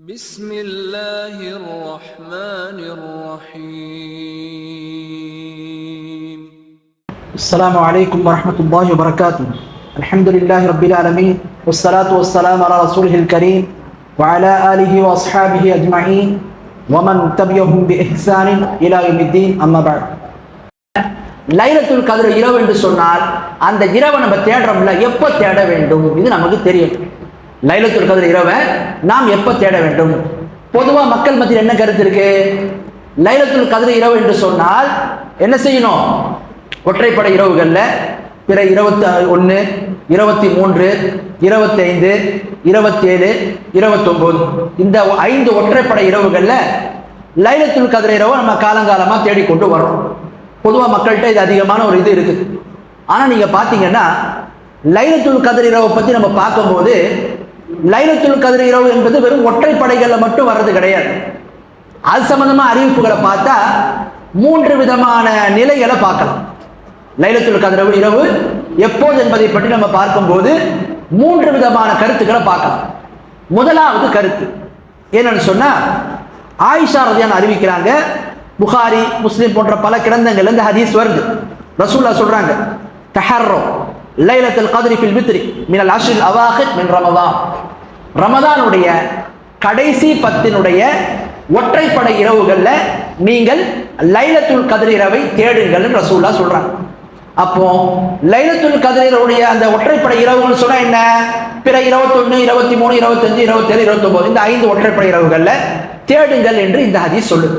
بسم الله الرحمن الرحيم السلام عليكم ورحمة الله وبركاته الحمد لله رب العالمين والصلاة والسلام على رسوله الكريم وعلى آله وأصحابه أجمعين ومن تبعهم بإحسان إلى يوم الدين أما بعد லைலத்துல் கதிர் இரவு என்று சொன்னால் அந்த இரவை நம்ம தேடுறோம்ல எப்போ தேட வேண்டும் இது நமக்கு தெரியும் லைலத்துல் கதிர் இரவை நாம் எப்போ தேட வேண்டும்? பொதுவாக மக்கள் மத்தியில் என்ன கருத்து இருக்கு? லைலத்துல் கதிர் இரவு என்று சொன்னால் என்ன செய்யணும்? ஒற்றைப்படை இரவுகளில் பிற இருபத்தி ஒன்று இருபத்தி மூன்று இருபத்தைந்து இருபத்தேழு இருபத்தொம்போது. இந்த ஐந்து ஒற்றைப்படை இரவுகளில் லைலத்துல் கதிர இரவை நம்ம காலங்காலமாக தேடிக்கொண்டு வரோம் பொதுவாக மக்கள்கிட்ட இது அதிகமான ஒரு இது இருக்குது. ஆனால் நீங்கள் பார்த்தீங்கன்னா லைலத்துல் கதிர் இரவை பற்றி நம்ம பார்க்கும்போது லைலத்துள் கதிர் இரவு என்பது வெறும் ஒற்றைப்படைகளில் மட்டும் வர்றது கிடையாது. அது சம்பந்தமாக அறிவிப்புகளை பார்த்தா மூன்று விதமான நிலைகளை பார்க்கலாம். லைலத்துள் கதிரவு இரவு எப்போது என்பதை பற்றி நம்ம பார்க்கும்போது மூன்று விதமான கருத்துக்களை பார்க்கலாம். முதலாவது கருத்து. என்னன்னு சொன்னால் ஆயிஷா ரதியான் அறிவிக்கிறாங்க புகாரி முஸ்லீம் போன்ற பல கிரந்தங்கள் இந்த ஹதீஸ் வருது. ரசூல்லா சொல்கிறாங்க தஹர்ரோ. லைலத்துல் கதிரி ஃபில் வித்ரி மினல் அஷில் அவாஹித் மின் ரமதான். ரமதானுடைய கடைசி பத்தினுடைய ஒற்றைப்படை இரவுகளில் நீங்கள் லைலத்துல் கதிர் இரவை தேடுங்கள் ரசூல்லா சொல்கிறாங்க அப்போ லைலத்துல் கதிரவுடைய அந்த ஒற்றைப்படை இரவுகள் சொன்னா என்ன? பிற இருபத்தொன்னு இருபத்தி மூணு இருபத்தஞ்சு இருபத்தேழு இருபத்தொன்பது இந்த ஐந்து ஒற்றைப்படை இரவுகள்ல தேடுங்கள் என்று இந்த ஹதீஸ் சொல்லுது.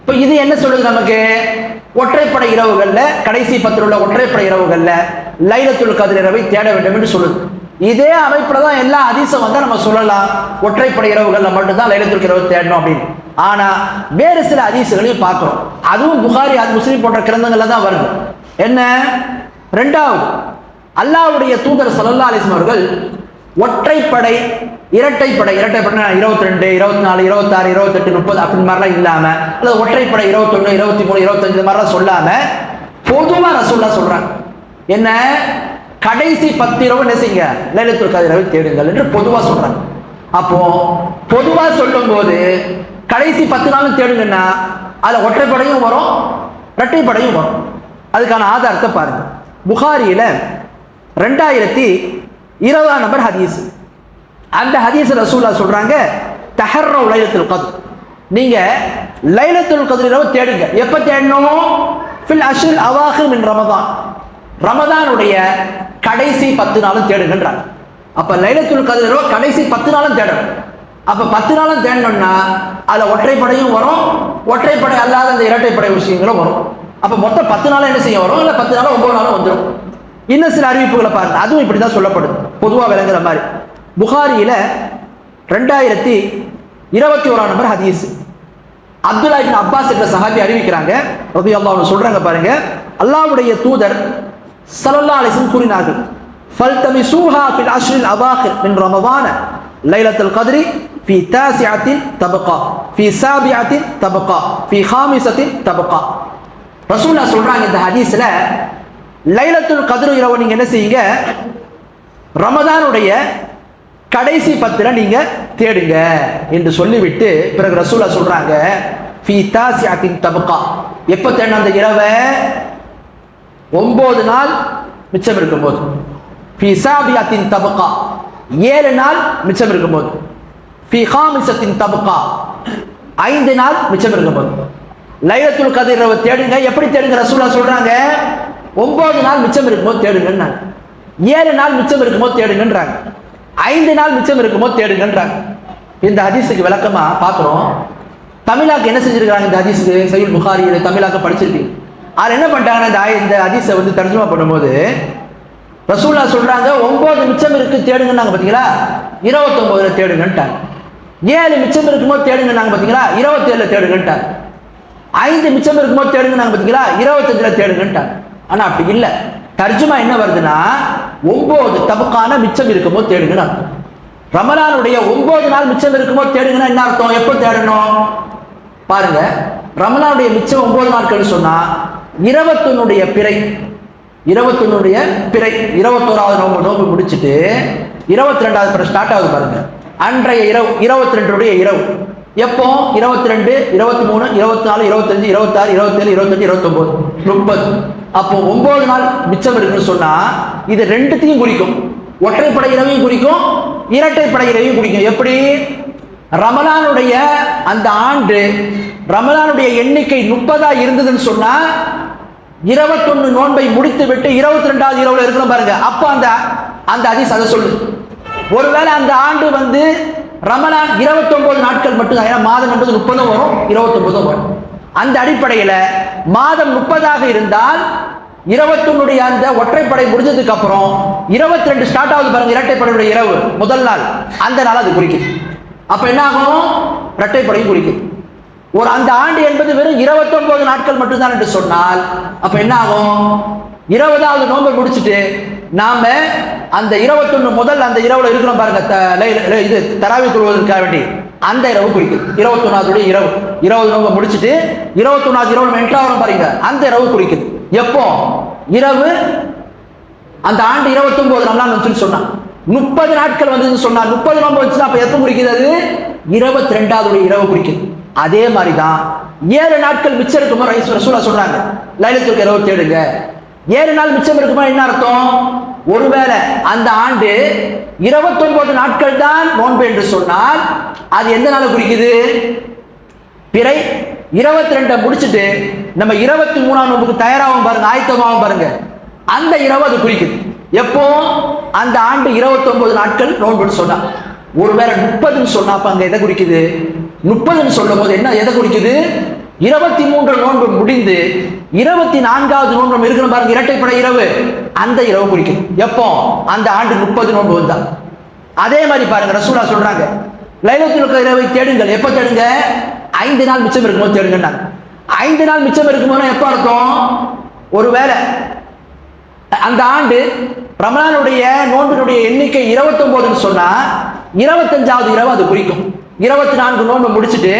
இப்போ இது என்ன சொல்லுது நமக்கு? ஒற்றைப்படை இரவுகளில் கடைசி பத்தில் உள்ள ஒற்றைப்படை இரவுகளில் லைலத்துல் கதிர் இரவை தேட வேண்டும் என்று சொல்லுது. இதே அமைப்புல தான் எல்லா அதிசம் வந்தால் நம்ம சொல்லலாம். ஒற்றைப்படை இரவுகளில் மட்டும்தான் லைலத்துல் இரவு தேடணும் அப்படின்னு. ஆனா வேறு சில அதிசங்களையும் பார்க்கிறோம். அதுவும் புகாரி அது முஸ்லீம் போன்ற கிரந்தங்கள்ல தான் வருது. என்ன? ரெண்டாவது அல்லாவுடைய தூதர் சல்லா அலிஸ்லாம் அவர்கள் ஒற்றைப்படை இரட்டைப்படை இரட்டைப்படை இருபத்தி ரெண்டு இருபத்தி நாலு இருபத்தாறு இருபத்தெட்டு முப்பது அப்படி மாதிரிலாம் இல்லாம அல்லது ஒற்றைப்படை இருபத்தொன்னு இருபத்தி மூணு இருபத்தஞ்சு மாதிரிலாம் சொல்லாம பொதுவாக ரசூல்லா சொல்றாங்க. என்ன? கடைசி பத்து இரவு என்ன செய்யுங்க? லைலத்துல் கதிரவை தேடுங்கள் என்று பொதுவாக சொல்றாங்க. அப்போ பொதுவாக சொல்லும் போது கடைசி பத்து நாளும் தேடுங்கன்னா அதில் ஒற்றைப்படையும் வரும் இரட்டைப்படையும் வரும். அதுக்கான ஆதாரத்தை பாருங்க. புகாரியில ரெண்டாயிரத்தி இருபதாம் நம்பர் ஹதீஸ். அந்த ஹதீஸ் ரசூல்லா சொல்றாங்க தஹர்ரோ லைலத்துல் கத்ர். நீங்க லைலத்துல் கத்ர் இரவு தேடுங்க. எப்ப தேடணும்? ஃபில் அஷில் அவாஹிர் மின் ரமதான். ரமதானுடைய கடைசி பத்து நாளும் தேடுங்கன்றாங்க. அப்ப லைலத்துல் கத்ர் இரவு கடைசி பத்து நாளும் தேடணும். அப்ப பத்து நாளும் தேடணும்னா அதுல ஒற்றைப்படையும் வரும். ஒற்றைப்படை அல்லாத அந்த இரட்டைப்படை விஷயங்களும் வரும். அப்ப மொத்தம் பத்து நாளும் என்ன செய்ய வரும்? இல்ல பத்து நாளும் ஒன்பது நாளும் வந்துடும் இன்னும் சில அறிவிப்புகளை பாருங்க. அதுவும் இப்படி தான் சொல்லப்படுது. பொதுவாக விளங்குற மாதிரி. புகாரியில் ரெண்டாயிரத்தி இருபத்தி ஓராம் நம்பர் ஹதீஸ். அப்துல்லா இபின் அப்பாஸ் என்ற சஹாபி அறிவிக்கிறாங்க. ரபி அல்லா சொல்கிறாங்க பாருங்க. அல்லாவுடைய தூதர் சலல்லா அலிசன் கூறினார்கள் ஃபல் தமி சூஹா ஃபில் அஷ்ரில் அபாஹிர் மின் ரமவான லைலத்துல் கதிரி ஃபி தாசியாத்தின் தபக்கா ஃபி சாபியாத்தின் தபக்கா ஃபி ஹாமிசத்தின் தபக்கா ரசூல்லா சொல்கிறாங்க இந்த ஹதீஸில் லைலத்துல் கதிரு இரவு நீங்கள் என்ன செய்யுங்க? ரமதானுடைய கடைசி பத்தில் நீங்கள் தேடுங்க என்று சொல்லிவிட்டு பிறகு ரசூலா சொல்கிறாங்க ஃபி தாசியாத்தின் தபுகா. எப்போ தேடணும் அந்த இரவை? ஒம்பது நாள் மிச்சம் இருக்கும்போது. ஃபி சாபியாத்தின் தபுகா. ஏழு நாள் மிச்சம் இருக்கும்போது. ஃபி ஹாமிசத்தின் தபுகா. ஐந்து நாள் மிச்சம் இருக்கும்போது. லைலத்துல் கதை இரவு தேடுங்க. எப்படி தேடுங்க ரசூலா சொல்கிறாங்க ஒம்பது நாள் மிச்சம் இருக்கும்போது தேடுங்கன்னாங்க. ஏழு நாள் மிச்சம் இருக்கும்போது தேடுங்கன்றாங்க. ஐந்து நாள் மிச்சம் இருக்கும்போது தேடுங்கன்றாங்க இந்த ஹதீஸுக்கு விளக்கமா பார்க்குறோம். தமிழாக்கு என்ன செஞ்சிருக்காங்க இந்த ஹதீஸுக்கு? சைல் புகாரி தமிழாக்க படிச்சிருக்கீங்க அதில் என்ன பண்ணிட்டாங்கன்னா இந்த இந்த ஹதீஸை வந்து தர்ஜுமா பண்ணும்போது ரசூல்லா சொல்றாங்க ஒன்பது மிச்சம் இருக்கு தேடுங்கன்னாங்க பார்த்தீங்களா இருபத்தொம்போதுல தேடுங்கன்ட்டாங்க. ஏழு மிச்சம் இருக்கும்போது தேடுங்கன்னாங்க பார்த்தீங்களா இருபத்தேழுல தேடுங்கன்ட்டாங்க. ஐந்து மிச்சம் இருக்கும்போது தேடுங்கன்னாங்க பார்த்தீங்களா இருபத்தஞ்சில் தேடுங்கன்ட்டாங்க. ஆனால் அப்படி இல்லை. தர்ஜுமா என்ன வருதுன்னா ஒன்பது தபுக்கான மிச்சம் இருக்குமோ தேடுங்கன்னு அர்த்தம். ரமலானுடைய ஒன்பது நாள் மிச்சம் இருக்குமோ தேடுங்கன்னா என்ன அர்த்தம்? எப்போ தேடணும்? பாருங்க ரமலானுடைய மிச்சம் ஒன்பது நாட்கள் சொன்னா இருபத்தொன்னுடைய பிறை இருபத்தொன்னுடைய பிறை இருபத்தோராவது நோம்பு நோம்பு முடிச்சுட்டு இருபத்தி ரெண்டாவது பிற ஸ்டார்ட் ஆகுது பாருங்க. அன்றைய இரவு இருபத்தி ரெண்டுடைய இரவு. எப்போ? இருபத்தி ரெண்டு இருபத்தி மூணு இருபத்தி நாலு இருபத்தஞ்சு இருபத்தாறு இருபத்தேழு இருபத்தஞ்சு இருபத்தொம்போது. முப்பது. அப்போ ஒன்பது நாள் மிச்சம் இருக்குன்னு சொன்னா இது ரெண்டுத்தையும் குறிக்கும். ஒற்றைப்படை இரவையும் குறிக்கும் இரட்டைப்படை இரவையும் குறிக்கும். எப்படி? ரமலானுடைய அந்த ஆண்டு ரமலானுடைய எண்ணிக்கை முப்பதா இருந்ததுன்னு சொன்னா இருபத்தொன்னு நோன்பை முடித்து விட்டு இருபத்தி ரெண்டாவது இரவுல இருக்கிறோம் பாருங்க. அப்ப அந்த அந்த அதிஸ் அதை சொல்லுது ஒருவேளை அந்த ஆண்டு வந்து ரமலான் 29 நாட்கள் மட்டும் தான் ஏன்னா மாதம் என்பது முப்பதும் வரும் இருபத்தொன்பதும் வரும். அந்த அடிப்படையில் மாதம் முப்பதாக இருந்தால் இருபத்தொன்னுடைய அந்த ஒற்றைப்படை முடிஞ்சதுக்கு அப்புறம் இருபத்தி ரெண்டு ஸ்டார்ட் ஆகுது பாருங்க இரட்டைப்படையுடைய இரவு முதல் நாள். அந்த நாள் அது குறிக்கும். அப்ப என்ன ஆகும் இரட்டைப்படையும் குறிக்கும். ஒரு அந்த ஆண்டு என்பது வெறும் 29 நாட்கள் மட்டும்தான் என்று சொன்னால் அப்ப என்ன ஆகும்? இருபதாவது நோன்பை முடிச்சுட்டு நாம அந்த 21 முதல் அந்த இரவுல இருக்கிறோம் பாருங்க த- லை- இது தராவி தொழுவதற்காக வேண்டி. அந்த இரவு குறிக்குது இருபத்தொன்னாவது இரவு. இருபது நோன்பை முடிச்சுட்டு இருபத்தொன்னாவது இரவு நம்ம பாருங்க அந்த இரவு குறிக்குது எப்போ? இரவு அந்த ஆண்டு இருபத்தொன்பது ரம்லான் வந்துச்சுன்னு சொன்னான். முப்பது நாட்கள் வந்ததுன்னு சொன்னா முப்பது நோம்பு வந்துச்சுன்னா அப்ப எப்போ குறிக்குது அது? இருபத்தி ரெண்டாவது இரவு குறிக்குது அதே மாதிரி தான் ஏழு நாட்கள் மிச்சம் இருக்குமோ ரைஸ் ரசூலா சொல்றாங்க லைலத்துக்கு இரவு தேடுங்க. ஏழு நாள் மிச்சம் இருக்குமா? என்ன அர்த்தம்? ஒருவேளை அந்த ஆண்டு 29 நாட்கள் தான் நோன்பு என்று சொன்னால் அது எந்த நாளை குறிக்குது? பிறை இருபத்தி ரெண்டை முடிச்சுட்டு நம்ம இருபத்தி மூணாம் நோம்புக்கு தயாராகும் பாருங்க ஆயத்தமாகவும் பாருங்க. அந்த இரவு அது குறிக்குது. எப்போ? அந்த ஆண்டு 29 நாட்கள் நோன்புன்னு சொன்னா. ஒருவேளை முப்பதுன்னு சொன்னா அப்ப அங்க எதை குறிக்குது? முப்பதுன்னு சொல்லும் போது என்ன எதை குறிக்குது? இருபத்தி மூன்று நோன்பு முடிந்து இருபத்தி நான்காவது நோன்பு இருக்கிற பாருங்க இரட்டைப்படை இரவு. அந்த இரவு குறிக்கும். எப்போ? அந்த ஆண்டு முப்பது நோன்பு வந்தா அதே மாதிரி பாருங்க ரசூலா சொல்றாங்க. லைலத்துல் இரவை தேடுங்கள். எப்போ தேடுங்க? ஐந்து நாள் மிச்சம் இருக்கும்போது தேடுங்கன்னாங்க. ஐந்து நாள் மிச்சம் இருக்கும்போது எப்போ அர்த்தம்? ஒருவேளை அந்த ஆண்டு ரமலானுடைய நோன்பினுடைய எண்ணிக்கை 29 சொன்னா இருபத்தஞ்சாவது இரவு அது குறிக்கும். இருபத்தி நான்கு நோன்பு முடிச்சுட்டு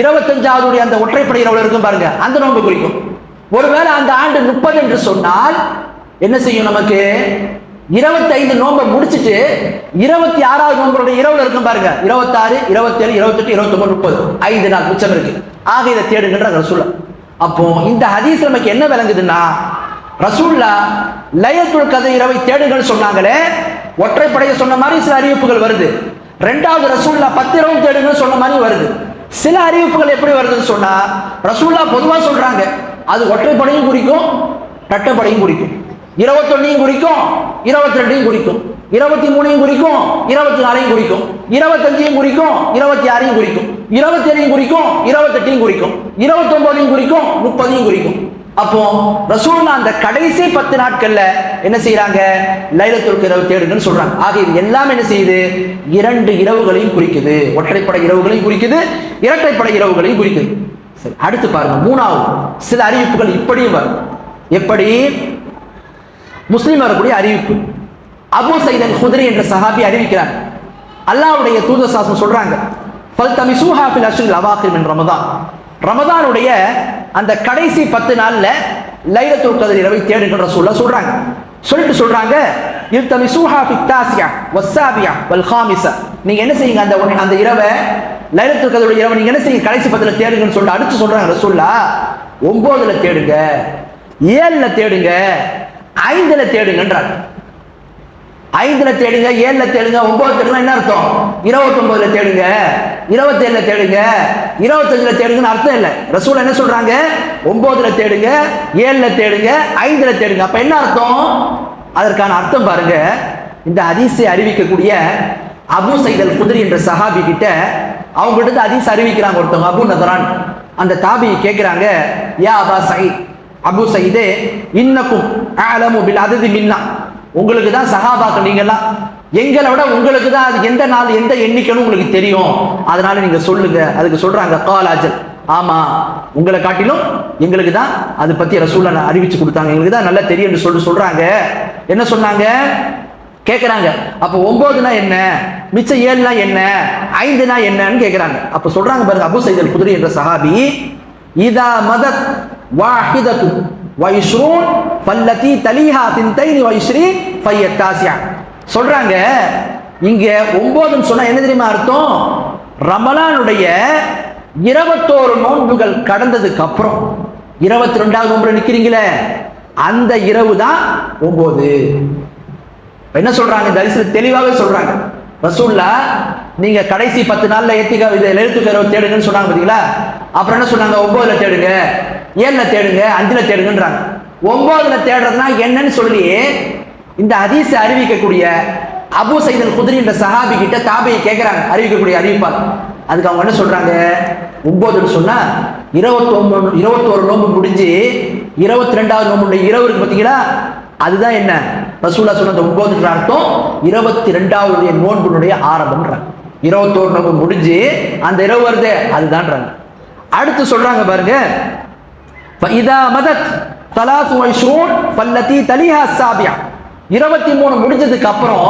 இருபத்தஞ்சாவது அந்த ஒற்றைப்படை இரவு இருக்கும் பாருங்க அந்த நோன்பு குறிக்கும். ஒருவேளை அந்த ஆண்டு முப்பது என்று சொன்னால் என்ன செய்யும் நமக்கு? இருபத்தைந்து நோன்பை முடிச்சுட்டு இருபத்தி ஆறாவது நோன்புடைய இரவுல இருக்கும் பாருங்க இருபத்தாறு இருபத்தேழு இருபத்தெட்டு இருபத்தொன்பது முப்பது ஐந்து நாள் மிச்சம் இருக்கு. ஆக இதை தேடுங்கன்ற ரசூலா. அப்போ இந்த ஹதீஸ் நமக்கு என்ன விளங்குதுன்னா ரசூல்லா லயத்துள் கதை இரவை தேடுங்கள் சொன்னாங்களே ஒற்றைப்படையை சொன்ன மாதிரி சில அறிவிப்புகள் வருது. ரெண்டாவது ரசூல்லா பத்து இரவு தேடுங்கள் சொன்ன மாதிரி வருது. சில அறிவிப்புகள் எப்படி வருதுன்னு சொன்னா ரசூல்லா பொதுவாக சொல்றாங்க அது ஒற்றைப்படையும் குறிக்கும் இரட்டைப்படையும் குறிக்கும். இருபத்தொன்னையும் குறிக்கும் இருபத்தி ரெண்டையும் குறிக்கும். இருபத்தி மூணையும் குறிக்கும் இருபத்தி நாலையும் குறிக்கும். இருபத்தஞ்சையும் குறிக்கும் இருபத்தி ஆறையும் குறிக்கும். இருபத்தி ஏழையும் குறிக்கும் இருபத்தெட்டையும் குறிக்கும். இருபத்தொன்பதையும் குறிக்கும் முப்பதையும் குறிக்கும். அப்போ ரசூல்லா அந்த கடைசி பத்து நாட்கள்ல என்ன செய்யறாங்க லைலத்துல் இரவு தேடுங்கன்னு சொல்றாங்க. ஆக இது எல்லாம் என்ன செய்யுது? இரண்டு இரவுகளையும் குறிக்குது. ஒற்றைப்படை இரவுகளையும் குறிக்குது. இரட்டைப்படை இரவுகளையும் குறிக்குது. சரி அடுத்து பாருங்க. மூணாவது சில அறிவிப்புகள் இப்படியும் வரும். எப்படி? முஸ்லீம் வரக்கூடிய அறிவிப்பு. அபு சைதன் குதிரை என்ற சஹாபி அறிவிக்கிறார். அல்லாஹ்வுடைய தூதர் சாசனம் சொல்றாங்க பல் தமிசூஹா ஃபில் அஷ்ரில் அவாகிர் மின் ரமதான். ரமதானுடைய அந்த கடைசி பத்து நாளில் லைலத்துல் கதிர் இரவை தேடுகின்ற சொல்ல சொல்றாங்க. சொல்லிட்டு சொல்றாங்க இல் சூஹா பித்தாசியா தாசியா வஸ்ஸாபியா வல் நீங்க என்ன செய்யுங்க? அந்த அந்த இரவை லைலத்துல் கதிர் இரவை நீங்க என்ன செய்யுங்க? கடைசி பத்துல தேடுங்கன்னு சொல்லிட்டு அடுத்து சொல்றாங்க ரசூல்லா ஒன்பதுல தேடுங்க ஏழுல தேடுங்க ஐந்துல தேடுங்கன்றாங்க. ஐந்துல தேடுங்க ஏழுல தேடுங்க ஒன்பது தேடுங்க என்ன அர்த்தம்? இருபத்தொன்பதுல தேடுங்க இருபத்தேழுல தேடுங்க இருபத்தஞ்சுல தேடுங்கன்னு அர்த்தம் இல்லை. ரசூல் என்ன சொல்றாங்க? ஒன்பதுல தேடுங்க ஏழுல தேடுங்க ஐந்துல தேடுங்க. அப்ப என்ன அர்த்தம்? அதற்கான அர்த்தம் பாருங்க. இந்த அதிசை அறிவிக்கக்கூடிய அபு சைதல் குதிரி என்ற சஹாபி கிட்ட அவங்க கிட்ட அறிவிக்கிறாங்க ஒருத்தவங்க அபு நதரான். அந்த தாபி கேட்கிறாங்க யா அபா சயீத் அபு சயீதே இன்னக்கும் ஆலமு பில் அததி மின்னா. உங்களுக்கு தான் சஹாபாக்கள் நீங்கள்லாம் எங்களை விட உங்களுக்கு தான் அது எந்த நாள் எந்த எண்ணிக்கைன்னு உங்களுக்கு தெரியும். அதனால நீங்க சொல்லுங்க. அதுக்கு சொல்றாங்க காலாஜல் ஆமா. உங்களை காட்டிலும் எங்களுக்கு தான் அதை பத்தி ரசூல அறிவிச்சு கொடுத்தாங்க. எங்களுக்கு தான் நல்லா தெரியும்னு சொல்லிட்டு சொல்றாங்க. என்ன சொன்னாங்க? கேட்குறாங்க அப்போ ஒன்பதுனா என்ன? மிச்சம் ஏழுனா என்ன? ஐந்துனா என்னன்னு கேட்குறாங்க அப்போ சொல்றாங்க பாருங்க அபு சைதல் குதிரை என்ற சஹாபி இதா மதத் வாஹிதத்து வைஷ்ரூன் பல்லத்தி தலிஹா சிந்தைனி வைஸ்ரீ ஃபையத் தாசியா சொல்கிறாங்க இங்கே ஒன்பதுன்னு சொன்னால் என்ன தெரியுமா அர்த்தம்? ரமலானுடைய இருபத்தோரு நோன்புகள் கடந்ததுக்கு அப்புறம். இருபத்தி ரெண்டாவது நோன்பு நிற்கிறீங்களே அந்த இரவு தான் ஒம்போது என்ன சொல்றாங்க? இந்த தெளிவாகவே சொல்றாங்க. ரசூல்லா நீங்க கடைசி பத்து நாள்ல ஏத்திக்க இதை எழுத்துக்கிறவ இரவு தேடுங்கன்னு சொன்னாங்க பாத்தீங்களா? அப்புறம் என்ன சொன்னாங்க? ஒன்பதுல தேடுங்க. ஏழில் தேடுங்க? அஞ்சில் தேடுங்கன்றாங்க. ஒம்போதில் தேடுறதுனா என்னன்னு சொல்லி இந்த ஹதீஸை அறிவிக்கக்கூடிய அபு சைதல் குதிரி என்ற சஹாபி கிட்ட தாபையை கேட்கிறாங்க அறிவிக்கக்கூடிய அறிவிப்பாங்க அதுக்கு அவங்க என்ன சொல்றாங்க? ஒன்பதுன்னு சொன்னா இருபத்தொன்பது இருபத்தோரு நோன்பு முடிஞ்சு இருபத்தி ரெண்டாவது நோம்புடைய இரவு இருக்கு பாத்தீங்களா? அதுதான் என்ன? ரசூலா சொன்ன அந்த ஒன்பதுன்ற அர்த்தம். இருபத்தி ரெண்டாவது நோன்புடைய ஆரம்பம்ன்றாங்க. இருபத்தோரு நோம்பு முடிஞ்சு அந்த இரவு வருது அதுதான்றாங்க. அடுத்து சொல்றாங்க பாருங்க. இதா மதத் தலாசு வைஷூன் ஃபல்லதி தலிஹா சாபியா இருபத்தி மூணு முடிஞ்சதுக்கு அப்புறம்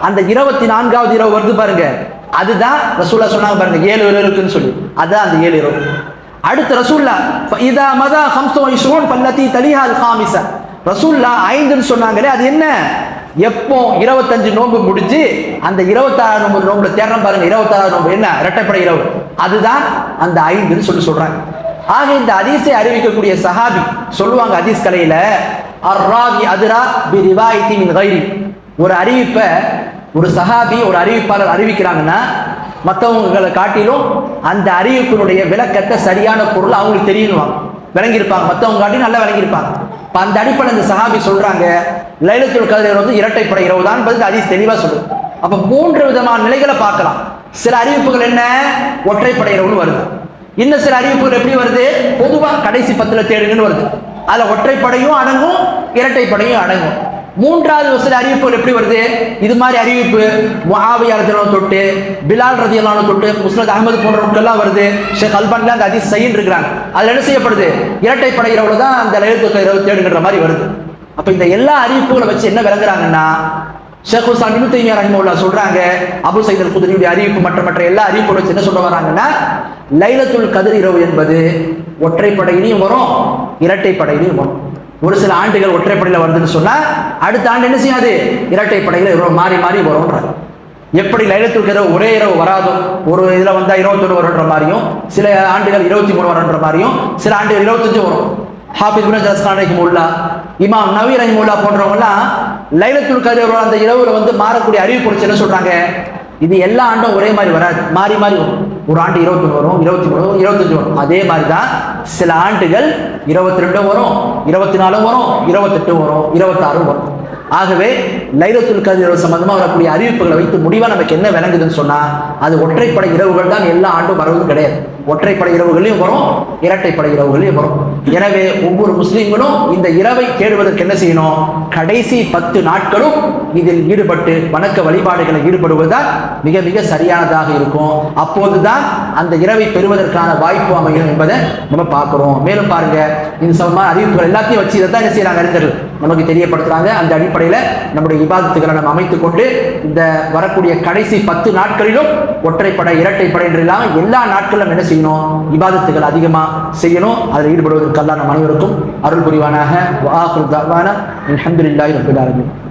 அந்த இருபத்தி நான்காவது இரவு வருது பாருங்க. அதுதான் ரசூல்லா சொன்னாங்க பாருங்க ஏழு இரவு இருக்குன்னு சொல்லி. அதுதான் அந்த ஏழு இரவு. அடுத்து ரசூல்லா இதா மதா ஹம்சு வைஷூன் பல்லத்தி தலிஹா அல் ஹாமிசா ரசூல்லா ஐந்துன்னு சொன்னாங்களே அது என்ன? எப்போ இருபத்தஞ்சு நோன்பு முடிஞ்சு அந்த இருபத்தாறு நோன்பு நோம்புல தேடுறோம் பாருங்க இருபத்தாறு நோன்பு என்ன? இரட்டைப்படை இரவு. அதுதான் அந்த ஐந்துன்னு சொல்லி சொல்றாங்க. ஆக இந்த அதிசை அறிவிக்கக்கூடிய சஹாபி சொல்லுவாங்க அதிஸ் கலையில அர்ராவி அதுரா பி ரிவாயத்தி மின் கைரி. ஒரு அறிவிப்பை ஒரு சஹாபி ஒரு அறிவிப்பாளர் அறிவிக்கிறாங்கன்னா மற்றவங்களை காட்டிலும் அந்த அறிவிப்பினுடைய விளக்கத்தை சரியான பொருள் அவங்களுக்கு தெரியணும்? விளங்கியிருப்பாங்க. மற்றவங்க காட்டி நல்லா விளங்கியிருப்பாங்க. இப்போ அந்த அடிப்படை இந்த சஹாபி சொல்கிறாங்க லைலத்துல் கதிர் வந்து இரட்டைப்படை இரவு தான் பதில் அதிஸ் தெளிவாக சொல்லுது. அப்போ மூன்று விதமான நிலைகளை பார்க்கலாம். சில அறிவிப்புகள் என்ன? ஒற்றைப்படை இரவுன்னு வருது. இன்னும் சில அறிவிப்புகள் எப்படி வருது? பொதுவாக கடைசி பத்துல தேடுங்கன்னு வருது. அதில் ஒற்றைப்படையும் அடங்கும் இரட்டைப்படையும் அடங்கும். மூன்றாவது சில அறிவிப்புகள் எப்படி வருது? இது மாதிரி அறிவிப்பு முஆவியா தொட்டு பிலால் ரதியல்லாஹு தொட்டு முஸ்லத் அகமது போன்றவர்கள்லாம் வருது. ஷேக் அல்பான்ல அந்த அதி சைன் இருக்கிறாங்க. அதில் என்ன செய்யப்படுது? இரட்டை இரவுல தான் அந்த லலித்து இரவு தேடுங்கிற மாதிரி வருது. அப்போ இந்த எல்லா அறிவிப்புகளை வச்சு என்ன விளங்குறாங்கன்னா ஷேக் ஹுசான் இனு தைமியா ரஹிமுல்லா சொல்றாங்க அபு சைத் அல் குதிரியுடைய அறிவிப்பு மற்ற மற்ற எல்லா அறிவிப்புகளை வச்சு என்ன சொல்ல வராங்கன்னா லைலத்துல் கதிர் இரவு என்பது ஒற்றைப்படையிலையும் வரும் இரட்டைப்படையிலையும் வரும். ஒரு சில ஆண்டுகள் ஒற்றைப்படையில் வருதுன்னு சொன்னா அடுத்த ஆண்டு என்ன செய்யாது? இரட்டைப்படையில் இரவு மாறி மாறி வரும்ன்றாங்க. எப்படி லைலத்துல் கதிர் ஒரே இரவு வராதோ ஒரு இதுல வந்தா இருபத்தொன்று வருன்ற மாதிரியும் சில ஆண்டுகள் இருபத்தி மூணு வருன்ற மாதிரியும் சில ஆண்டுகள் இருபத்தஞ்சு வரும். ஹாஃபிஸ் உள்ள இமாம் நவி ரஹிமுல்லா போன்றவங்கலாம் லைலத்துல் கதிர் அந்த இரவுல வந்து மாறக்கூடிய அறிவிப்பு குறித்து என்ன சொல்றாங்க? இது எல்லா ஆண்டும் ஒரே மாதிரி வராது. மாறி மாறி வரும். ஒரு ஆண்டு இருபத்தொன்று வரும் இருபத்தி மூணு வரும் இருபத்தஞ்சு வரும். அதே மாதிரி தான் சில ஆண்டுகள் இருபத்தி ரெண்டும் வரும் இருபத்தி நாலும் வரும் இருபத்தெட்டும் வரும் இருபத்தாறும் வரும். ஆகவே லைலத்துல் கதிர் சம்பந்தமாக வரக்கூடிய அறிவிப்புகளை வைத்து முடிவாக நமக்கு என்ன விளங்குதுன்னு சொன்னால் அது ஒற்றைப்படை இரவுகள் தான் எல்லா ஆண்டும் வரவும் கிடையாது. ஒற்றைப்படை இரவுகளையும் வரும் இரட்டைப்படை இரவுகளையும் வரும். எனவே ஒவ்வொரு முஸ்லீம்களும் இந்த இரவை தேடுவதற்கு என்ன செய்யணும்? கடைசி பத்து நாட்களும் இதில் ஈடுபட்டு வணக்க வழிபாடுகளை ஈடுபடுவதுதான் மிக மிக சரியானதாக இருக்கும். அப்போதுதான் அந்த இரவை பெறுவதற்கான வாய்ப்பு அமையும் என்பதை நம்ம பார்க்குறோம். மேலும் பாருங்க இந்த சமமான அறிவிப்புகள் எல்லாத்தையும் வச்சு இதை தான் என்ன செய்யறாங்க அறிஞர்கள்? நமக்கு தெரியப்படுத்துறாங்க. அந்த அடிப்படையில் நம்முடைய விவாதத்துக்களை நம்ம அமைத்துக் கொண்டு இந்த வரக்கூடிய கடைசி பத்து நாட்களிலும் ஒற்றைப்படை இரட்டைப்படை என்று இல்லாமல் எல்லா நாட்களும் என்ன செய்யணும்? விவாதத்துகள் அதிகமாக செய்யணும். அதில் ஈடுபடுவதற்கு அல்லாஹ் நம் அனைவருக்கும் அருள் புரிவானாக. வாஹுர் தவானா. அல்ஹம்துலில்லாஹி